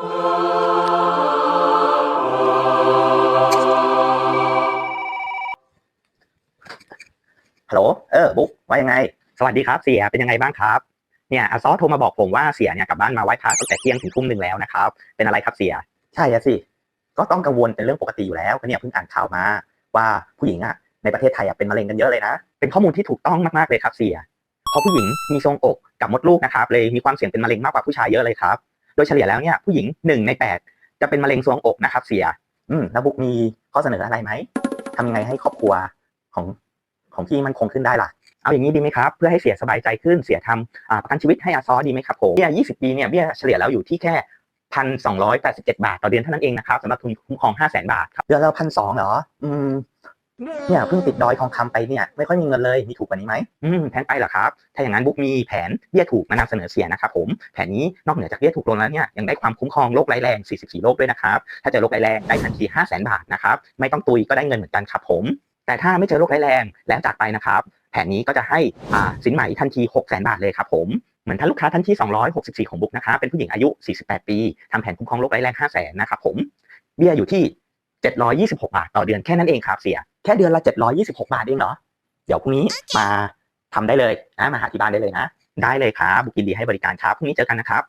ฮัลโหล เออ บุ๊กว่ายังไง สวัสดีครับ เสีย เป็นยังไงบ้างครับ เนี่ยอาซอโทรมาบอกผมว่าเสียเนี่ยกลับบ้านมาไหว้พระตั้งแต่เที่ยงถึงทุ่มหนึ่งแล้วนะครับ เป็นอะไรครับเสีย ใช่อะสิ ก็ต้องกังวลเป็นเรื่องปกติอยู่แล้วก็เนี่ยเพิ่งอ่านข่าวมา ว่าผู้หญิงอะในประเทศไทยอะเป็นมะเร็งกันเยอะเลยนะ เป็นข้อมูลที่ถูกต้องมากๆเลยครับเสีย เพราะผู้หญิงมีทรงอกกับมดลูกนะครับ เลยมีความเสี่ยงเป็นมะเร็งมากกว่าผู้ชายเยอะเลยครับ ดยเฉลี่ยแล้วเนี่ยผู้หญิงหนึ่งในแปดจะเป็นมะเร็งทรวงอกนะครับ เสีย อืมแล้วบุ๊กมีข้อเสนออะไรไหมทำยังไงให้ครอบครัวของของพี่มันคงขึ้นได้ล่ะ เอาอย่างนี้ดีไหมครับ เพื่อให้เสียสบายใจขึ้นเสียทำประกันชีวิตให้อาซอดีไหมครับผมเบี้ย20 ปีเนี่ยเบี้ยเฉลี่ยแล้วอยู่ที่แค่พันสองร้อยแปดสิบเจ็ดบาท ต่อเดือนเท่านั้นเองนะครับสำหรับทุนคุ้มครองห้าแสนบาทครับเดือนละพันสองเหรอ อืม เนี่ยเพิ่งติดดอยทองคำไปเนี่ยไม่ค่อยมีเงินเลยมีถูกกว่านี้ไหมอืมแพงไปเหรอครับ ถ้าอย่างนั้นบุ๊กมีแผนเบี้ยถูกมานำเสนอเสียนะครับผมแผนนี้นอกเหนือจากเบี้ยถูกลงแล้วเนี่ยยังได้ความคุ้มครองโรคร้ายแรง 44 โรคด้วยนะครับ ถ้าเจอโรคร้ายแรงได้ทันที 5 0 0 0 0 0 บาทนะครับไม่ต้องตุยก็ได้เงินเหมือนกันครับผม แต่ถ้าไม่เจอโรคร้ายแรงแล้วจากไปนะครับแผนนี้ก็จะให้อ่าสินใหม่ทันที6 0 0 0 0 บาทเลยครับผมเหมือนท่านลูกค้าท่านที่ 264 ของบุ๊กนะคะเป็นผู้หญิงอายุ 48 ปีทำแผนคุ้มครองโรคร้ายแรง 5 0 0 0 0 0นะครับผมเบี้ยอยู่ที่ 726 บาทต่อเดือนแค่นั้นเองครับเสีย แค่เดือนละ 726 บาทเองเหรอ เดี๋ยวพรุ่งนี้มาทำได้เลยนะมาหาที่บ้านได้เลยนะ ได้เลยครับบุกินดีให้บริการครับพรุ่งนี้เจอกันนะครับ